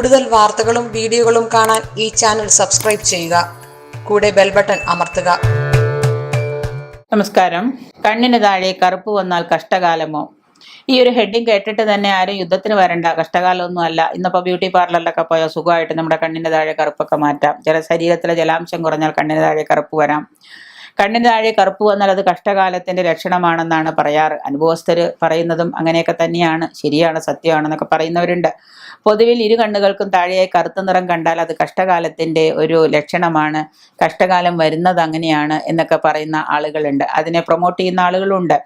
കൂടുതൽ വാർത്തകളും വീഡിയോകളും കാണാൻ ഈ ചാനൽ സബ്സ്ക്രൈബ് ചെയ്യുക. കൂടെ ബെൽ ബട്ടൺ അമർത്തുക. നമസ്കാരം. കണ്ണിന് താഴെ കറുപ്പ് വന്നാൽ കഷ്ടകാലമോ? ഈ ഒരു ഹെഡിങ് കേട്ടിട്ട് തന്നെ ആരും യുദ്ധത്തിന് വരണ്ട. കഷ്ടകാലമൊന്നും അല്ല. ഇന്നിപ്പോൾ ബ്യൂട്ടി പാർലറിലൊക്കെ പോയാൽ സുഖമായിട്ട് നമ്മുടെ കണ്ണിന്റെ താഴെ കറുപ്പൊക്കെ മാറ്റാം. ചില ശരീരത്തിലെ ജലാംശം കുറഞ്ഞാൽ കണ്ണിന് താഴെ കറുപ്പ് വരാം. കണ്ണിന് താഴെ കറുപ്പ് വന്നാൽ അത് കഷ്ടകാലത്തിന്റെ ലക്ഷണമാണെന്നാണ് പറയാറ്. അനുഭവസ്ഥര് പറയുന്നതും അങ്ങനെയൊക്കെ തന്നെയാണ്. ശരിയാണ് സത്യമാണെന്നൊക്കെ പറയുന്നവരുണ്ട്. പൊതുവിൽ ഇരു കണ്ണുകൾക്കും താഴെയായി കറുത്ത നിറം കണ്ടാൽ അത് കഷ്ടകാലത്തിന്റെ ഒരു ലക്ഷണമാണ്. കഷ്ടകാലം വരുന്നത് അങ്ങനെയാണ് എന്നൊക്കെ പറയുന്ന ആളുകളുണ്ട്. അതിനെ പ്രൊമോട്ട് ചെയ്യുന്ന ആളുകളുണ്ട്.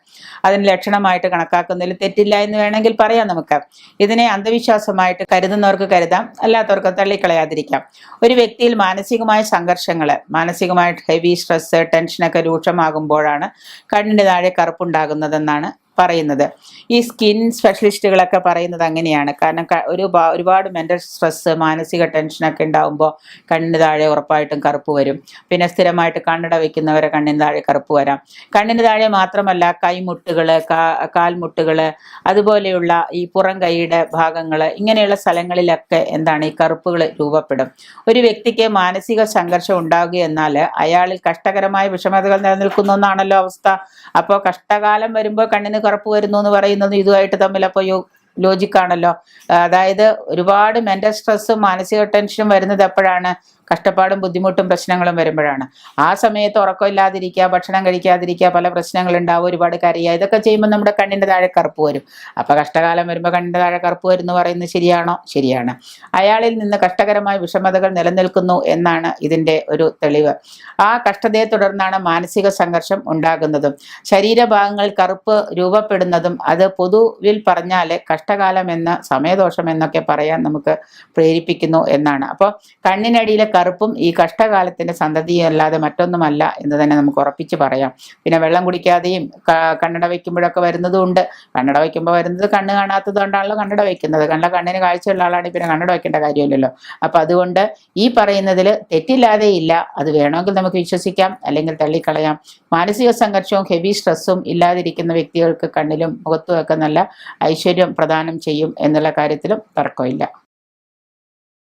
അതിന് ലക്ഷണമായിട്ട് കണക്കാക്കുന്നതിൽ തെറ്റില്ല എന്ന് വേണമെങ്കിൽ പറയാം നമുക്ക്. ഇതിനെ അന്ധവിശ്വാസമായിട്ട് കരുതുന്നവർക്ക് കരുതാം അല്ലാത്തവർക്ക് തള്ളിക്കളയാതിരിക്കാം. ഒരു വ്യക്തിയിൽ മാനസികമായ സംഘർഷങ്ങൾ മാനസികമായിട്ട് ഹെവി സ്ട്രെസ് ടെൻഷനൊക്കെ രൂക്ഷമാകുമ്പോഴാണ് കണ്ണിന് താഴെ കറുപ്പുണ്ടാകുന്നതെന്നാണ് പറയുന്നത്. ഈ സ്കിൻ സ്പെഷ്യലിസ്റ്റുകളൊക്കെ പറയുന്നത് അങ്ങനെയാണ്. കാരണം ഒരു ഒരുപാട് മെന്റൽ സ്ട്രെസ് മാനസിക ടെൻഷനൊക്കെ ഉണ്ടാകുമ്പോൾ കണ്ണിന് താഴെ ഉറപ്പായിട്ടും കറുപ്പ് വരും. പിന്നെ സ്ഥിരമായിട്ട് കണ്ണട വയ്ക്കുന്നവരെ കണ്ണിന് താഴെ കറുപ്പ് വരാം. കണ്ണിന് താഴെ മാത്രമല്ല കൈമുട്ടുകൾ കാൽമുട്ടുകൾ അതുപോലെയുള്ള ഈ പുറം കൈയുടെ ഭാഗങ്ങൾ ഇങ്ങനെയുള്ള സ്ഥലങ്ങളിലൊക്കെ എന്താണ് ഈ കറുപ്പുകൾ രൂപപ്പെടും. ഒരു വ്യക്തിക്ക് മാനസിക സംഘർഷം ഉണ്ടാവുക എന്നാൽ അയാളിൽ കഷ്ടകരമായ വിഷമതകൾ നിലനിൽക്കുന്നു എന്നാണല്ലോ അവസ്ഥ. അപ്പോൾ കഷ്ടകാലം വരുമ്പോൾ കണ്ണിന് കറുപ്പ് വരുന്നു എന്ന് പറയുന്നത് ഇതുമായിട്ട് തമ്മിൽ അപ്പോൾ യോ ലോജിക്കാണല്ലോ അതായത് ഒരുപാട് മെന്റൽ സ്ട്രെസ്സും മാനസിക ടെൻഷനും വരുന്നത് എപ്പോഴാണ്? കഷ്ടപ്പാടും ബുദ്ധിമുട്ടും പ്രശ്നങ്ങളും വരുമ്പോഴാണ്. ആ സമയത്ത് ഉറക്കമില്ലാതിരിക്കുക ഭക്ഷണം കഴിക്കാതിരിക്കുക പല പ്രശ്നങ്ങൾ ഉണ്ടാവും ഒരുപാട് കരയുക. ഇതൊക്കെ ചെയ്യുമ്പോൾ നമ്മുടെ കണ്ണിന്റെ താഴെ കറുപ്പ് വരും. അപ്പോൾ കഷ്ടകാലം വരുമ്പോൾ കണ്ണിന്റെ താഴെ കറുപ്പ് വരും എന്ന് പറയുന്നത് ശരിയാണോ? ശരിയാണ്. അയാളിൽ നിന്ന് കഷ്ടകരമായ വിഷമതകൾ നിലനിൽക്കുന്നു എന്നാണ് ഇതിന്റെ ഒരു തെളിവ്. ആ കഷ്ടതയെ തുടർന്നാണ് മാനസിക സംഘർഷം ഉണ്ടാകുന്നതും. ശരീരഭാഗങ്ങൾ കറുപ്പ് രൂപപ്പെടുന്നതും. അത് പൊതുവിൽ പറഞ്ഞാൽ കഷ്ടകാലം എന്ന സമയദോഷം എന്നൊക്കെ പറയാൻ നമുക്ക് പ്രേരിപ്പിക്കുന്നു എന്നാണ്. അപ്പോൾ കണ്ണിനടിയിലെ കറുപ്പും ഈ കഷ്ടകാലത്തിന്റെ സന്തതിയല്ലാതെ മറ്റൊന്നുമല്ല എന്ന് തന്നെ നമുക്ക് ഉറപ്പിച്ച് പറയാം. പിന്നെ വെള്ളം കുടിക്കാതെയും കണ്ണട വയ്ക്കുമ്പോഴൊക്കെ വരുന്നതുകൊണ്ട് കണ്ണട വയ്ക്കുമ്പോൾ വരുന്നത് കണ്ണ് കാണാത്തത് കൊണ്ടാണല്ലോ കണ്ണട വയ്ക്കുന്നത്. കണ്ട കണ്ണിന് കാഴ്ചയുള്ള ആളാണെങ്കിൽ പിന്നെ കണ്ണട വയ്ക്കേണ്ട കാര്യമില്ലല്ലോ. അപ്പൊ അതുകൊണ്ട് ഈ പറയുന്നതിൽ തെറ്റില്ലാതെ ഇല്ല. അത് വേണമെങ്കിൽ നമുക്ക് വിശ്വസിക്കാം അല്ലെങ്കിൽ തള്ളിക്കളയാം. മാനസിക സംഘർഷവും ഹെവി സ്ട്രെസ്സും ഇല്ലാതിരിക്കുന്ന വ്യക്തികൾക്ക് കണ്ണിലും മുഖത്തും ഒക്കെ നല്ല ഐശ്വര്യം പ്രദാനം ചെയ്യും എന്നുള്ള കാര്യത്തിലും തർക്കമില്ല.